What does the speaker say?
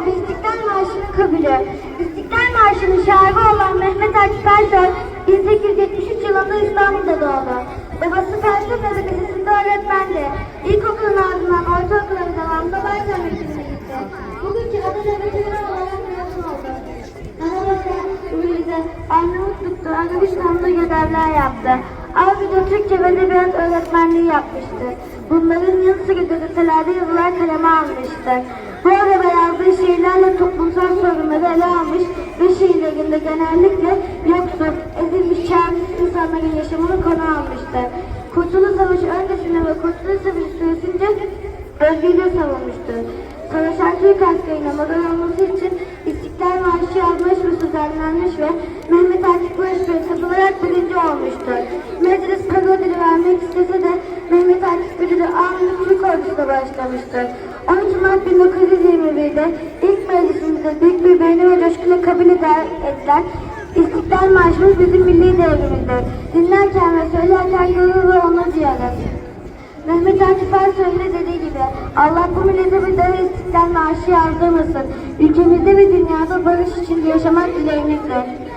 oldu İstiklal Marşı'nın kabulü. İstiklal Marşı'nın şairi olan Mehmet Akif Ersoy 1873 yılında İstanbul'da doğdu. Babası felsefe ve lisesinde öğretmendi. İlkokulun ardından ortaokula ve devamında Baykan Mektebi'ne gitti. Bugünkü adı devletleri olarak mezun oldu. Anadolu'da, Ümrü'de, Arnavutluk'ta, Arabistan'da görevler yaptı. Avrupa'da Türkçe ve Edebiyat öğretmenliği yapmıştı. Bunların yanı sıra gazetelerde yazılar kaleme almıştır. Bu arada yazdığı şiirlerle toplumsal sorunları ele almış ve şiirlerinde genellikle yoksul, ezilmiş, çaresiz insanların yaşamını konu almıştır. Kurtuluş Savaşı öncesinde ve Kurtuluş Savaşı süresince özgürlüğü savunmuştur. Savaşan Türk askerine model olması için İstiklal Marşı yazmış ve düzenlenmiş ve Mehmet Akif Barış Bey katılarak birinci olmuştur. Mehmet Akif ödülü almayıp Türk ordusuna başlamıştır. 13 Mart 1921'de ilk meclisimizde büyük bir beğeni ve coşkuyla kabul eder, edilen İstiklal Marşımız bizim milli değerimizdir. Dinlerken ve söylerken gurur ve onur duyarız. Mehmet Akif Ersoy'un dediği gibi Allah bu millete bir daha istiklal marşı yazdırmasın. Ülkemizde ve dünyada barış içinde yaşamak dileğimizdir.